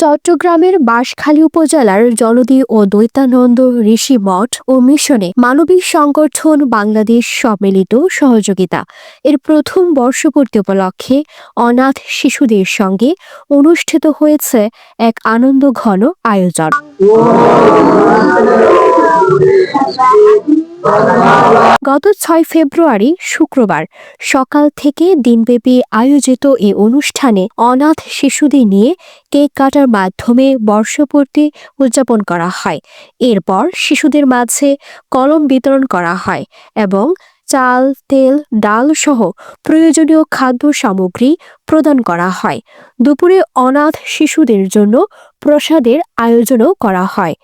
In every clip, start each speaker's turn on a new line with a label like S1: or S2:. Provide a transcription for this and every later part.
S1: চট্টগ্রামের বাঁশখালী উপজেলার জলদি ও দৈতানন্দ ঋষি মঠ ও মিশনে মানবিক সংগঠন বাংলাদেশ সম্মিলিত সহযোগিতা। এর প্রথম বর্ষপূর্তি উপলক্ষে অনাথ শিশুদের সঙ্গে অনুষ্ঠিত হয়েছে এক আনন্দ ঘন আয়োজন। গত ছয় ফেব্রুয়ারি, শুক্রবার সকাল থেকে দিনব্যাপী আয়োজিত এই অনুষ্ঠানে অনাথ শিশুদের নিয়ে কেক কাটার মাধ্যমে বর্ষপূর্তি উদযাপন করা হয়। এরপর শিশুদের মাঝে কলম বিতরণ করা হয় এবং চাল, তেল, ডাল সহ প্রয়োজনীয় খাদ্য সামগ্রী প্রদান করা হয়। দুপুরে অনাথ শিশুদের জন্য প্রসাদের আয়োজনও করা হয়।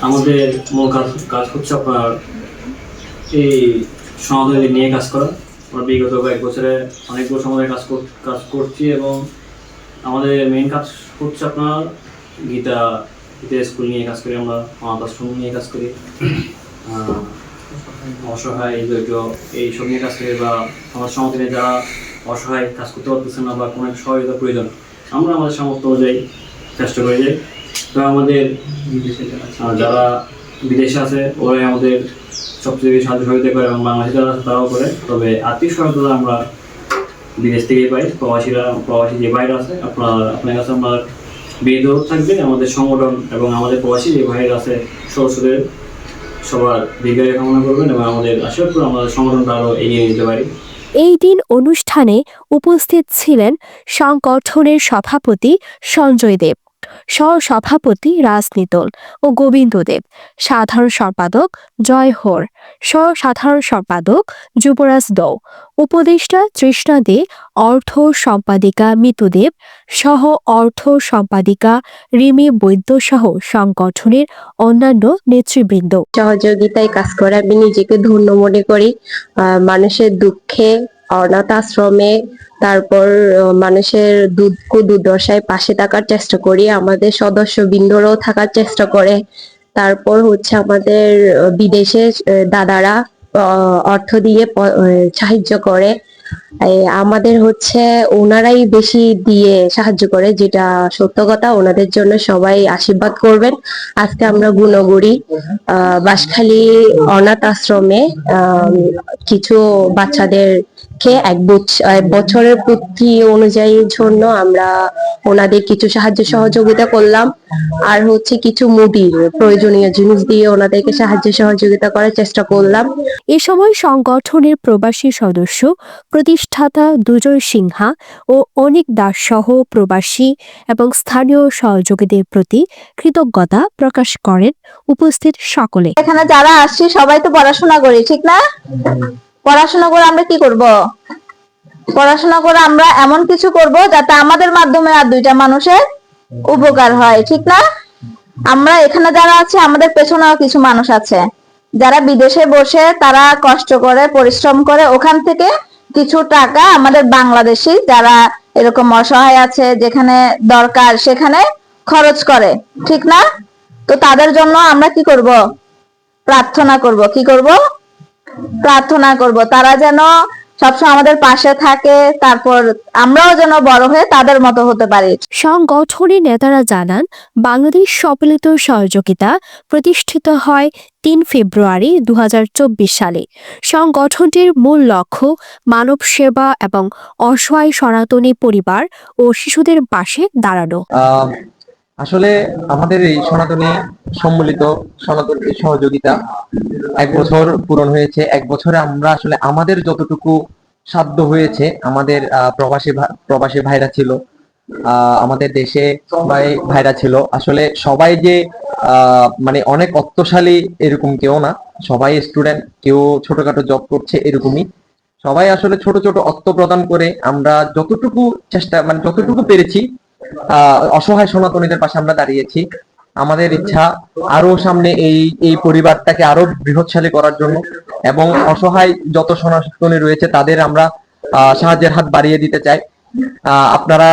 S2: আমাদের মূল কাজ হচ্ছে আপনার এই সমাধান নিয়ে কাজ করা। আমরা বিগত কয়েক বছরে অনেকগুলো সমাধানের কাজ কর- কাজ করছি এবং আমাদের মেন কাজ হচ্ছে আপনার গীতা গীতা স্কুল নিয়ে কাজ করি আমরা অনাথ আশ্রম নিয়ে কাজ করি। অসহায় দরিদ্র এই সব নিয়ে কাজ করি বা আমার সমাধানে যারা অসহায় কাজ করতে পারতেছে না বা কোনো সহায়তা প্রয়োজন আমরা আমাদের সামর্থ্য অনুযায়ী চেষ্টা করে যাই তো আমাদের যারা বিদেশে আছে ওরাই আমাদের সবচেয়ে বেশি সাহায্য সহযোগিতা করে এবং বাংলাদেশে যারা তারাও করে। তবে আর্থিক সহায়তা আমরা বিদেশ থেকেই পাই। প্রবাসীরা, প্রবাসী যে বাইরে আছে, আপনার আপনার কাছে আমার বিয়েদ থাকবে। আমাদের সংগঠন এবং আমাদের প্রবাসী যে ভাইয়ের আছে, সদস্যদের সবার দীর্ঘায়ু কামনা করবেন এবং আমাদের আশীর্বাদ করে আমাদের সংগঠনটা আরও এগিয়ে নিতে পারি।
S1: এই দিন অনুষ্ঠানে উপস্থিত ছিলেন সংগঠনের সভাপতি সঞ্জয় দেব। সহ-সভাপতি রাজনীতল ও গোবিন্দ দেব সাধারণ সম্পাদক জয় হোর। সহ-সাধারণ সম্পাদক যুবরাজ দৌ। উপদেষ্টা তৃষ্ণা দে অর্থ সম্পাদিকা মিতুদেব, সহ অর্থ সম্পাদিকা রিমি বৈদ্য সহ সংগঠনের অন্যান্য নেতৃবৃন্দ।
S3: সহযোগিতায় কাজ করে আমি নিজেকে ধন্য মনে করি। মানুষের দুঃখে অনাথ আশ্রমে, তারপর মানুষের দুঃখ দুর্দশায় পাশে থাকার চেষ্টা করি, আমাদের সদস্য বৃন্দরাও থাকার চেষ্টা করে। তারপর হচ্ছে আমাদের বিদেশে দাদারা অর্থ দিয়ে সাহায্য করে। আমাদের হচ্ছে ওনারাই বেশি দিয়ে সাহায্য করে, যেটা সত্য কথা, ওনাদের জন্য সবাই আশীর্বাদ করবেন। আজকে আমরা গুণগুড়ি, আহ, বাঁশখালী অনাথ আশ্রমে কিছু বাচ্চাদেরকে এক বছ- এক বছরের পূর্তি অনুযায়ী জন্য আমরা ওনাদের কিছু সাহায্য সহযোগিতা করলাম। আর হচ্ছে কিছু মুদির প্রয়োজনীয় জিনিস দিয়ে ওনাদেরকে সাহায্য সহযোগিতা করার চেষ্টা করলাম।
S1: এ সময় সংগঠনের প্রবাসী সদস্য প্রতিষ্ঠাতা দুজয় সিংহা ও অনিক দাস সহ প্রবাসী এবং স্থানীয় সহযোগীদের প্রতি কৃতজ্ঞতা প্রকাশ করেন উপস্থিত সকলে।
S4: এখানে যারা আসছে সবাই তো পড়াশোনা করে ঠিক না? পড়াশোনা করে আমরা কি করব? পড়াশোনা করে আমরা এমন কিছু করব যাতে আমাদের মাধ্যমে আর দুইটা মানুষের উপকার হয়, ঠিক না? আমরা এখানে যারা আছে, আমাদের পেছনেও কিছু মানুষ আছে। যারা বিদেশে বসে তারা কষ্ট করে, পরিশ্রম করে ওখান থেকে কিছু টাকা আমাদের বাংলাদেশি যারা এরকম অসহায় আছে, যেখানে দরকার সেখানে খরচ করে, ঠিক না? তো তাদের জন্য আমরা কি করব? প্রার্থনা করব। কি করব? প্রার্থনা করব। তারা যেন সবসময় আমাদের পাশে থাকে তারপর আমরাও যেন বড় হয়ে তাদের মতো হতে পারি।
S1: সংগঠনের নেতারা জানান বাংলাদেশ সম্মিলিত সহযোগিতা প্রতিষ্ঠিত হয় তিন ফেব্রুয়ারি দু হাজার চব্বিশ সালে। সংগঠনটির মূল লক্ষ্য মানব সেবা এবং অসহায় সনাতনী পরিবার ও শিশুদের পাশে দাঁড়ানো।
S5: আসলে আমাদের এই সনাতনী সম্মিলিত সনাতনী সহযোগিতা এক বছর পূরণ হয়েছে। এক বছরে আমরা আসলে আমাদের যতটুকু সাধ্য হয়েছে, আমাদের প্রবাসী প্রবাসী ভাইরা ছিল আমাদের দেশে ভাই, ভাইরা ছিল। আসলে সবাই যে মানে অনেক অর্থশালী এরকম কেউ না। সবাই স্টুডেন্ট কেউ ছোটখাটো জব করছে এরকমই। সবাই আসলে ছোট ছোট অর্থ প্রদান করে আমরা যতটুকু চেষ্টা মানে যতটুকু পেরেছি অসহায় সনাতনীদের পাশে আমরা দাঁড়িয়েছি। আমাদের ইচ্ছা আরও সামনে এই এই পরিবারটাকে আরও বৃহৎশালী করার জন্য এবং অসহায় যত সনাতনী রয়েছে তাদের আমরা সাহায্যের হাত বাড়িয়ে দিতে চাই। আপনারা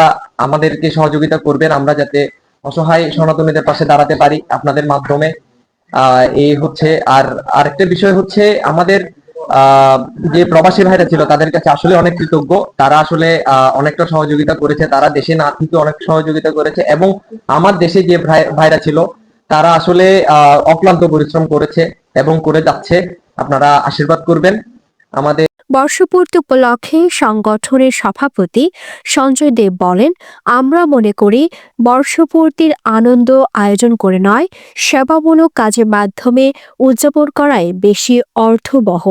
S5: আমাদেরকে সহযোগিতা করবেন, আমরা যাতে অসহায় সনাতনীদের পাশে দাঁড়াতে পারি আপনাদের মাধ্যমে। এই হচ্ছে, আর আরেকটা বিষয় হচ্ছে আমাদের যে প্রবাসী ভাইরা ছিল, তাদের কাছে আসলে অনেক কৃতজ্ঞ। তারা আসলে অনেকটা সহযোগিতা করেছে। তারা দেশে না থেকে অনেক সহযোগিতা করেছে এবং আমার দেশে যে ভাই- ভাইরা ছিল, তারা আসলে অক্লান্ত পরিশ্রম করেছে এবং করে যাচ্ছে। আপনারা আশীর্বাদ করবেন। আমাদের
S1: বর্ষপূর্তি উপলক্ষে সংগঠনের সভাপতি সঞ্জয় দেব বলেন, আমরা মনে করি বর্ষপূর্তির আনন্দ আয়োজন করে নয়, সেবামূলক কাজের মাধ্যমে উদযাপন করাই বেশি অর্থবহ।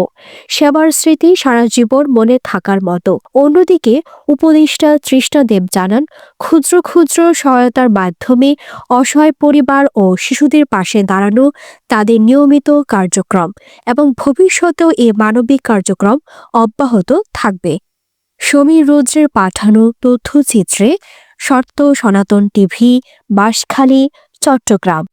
S1: সেবার স্মৃতি সারা জীবন মনে থাকার মতো। অন্যদিকে উপদেষ্টা তৃষ্ণা দেব জানান, ক্ষুদ্র ক্ষুদ্র সহায়তার মাধ্যমে অসহায় পরিবার ও শিশুদের পাশে দাঁড়ানো তাদের নিয়মিত কার্যক্রম এবং ভবিষ্যতেও এ মানবিক কার্যক্রম অব্যাহত থাকবে। সমীর রোদ্রের পাঠানো তথ্যচিত্রে শর্ত সনাতন টিভি, বাঁশখালী, চট্টগ্রাম।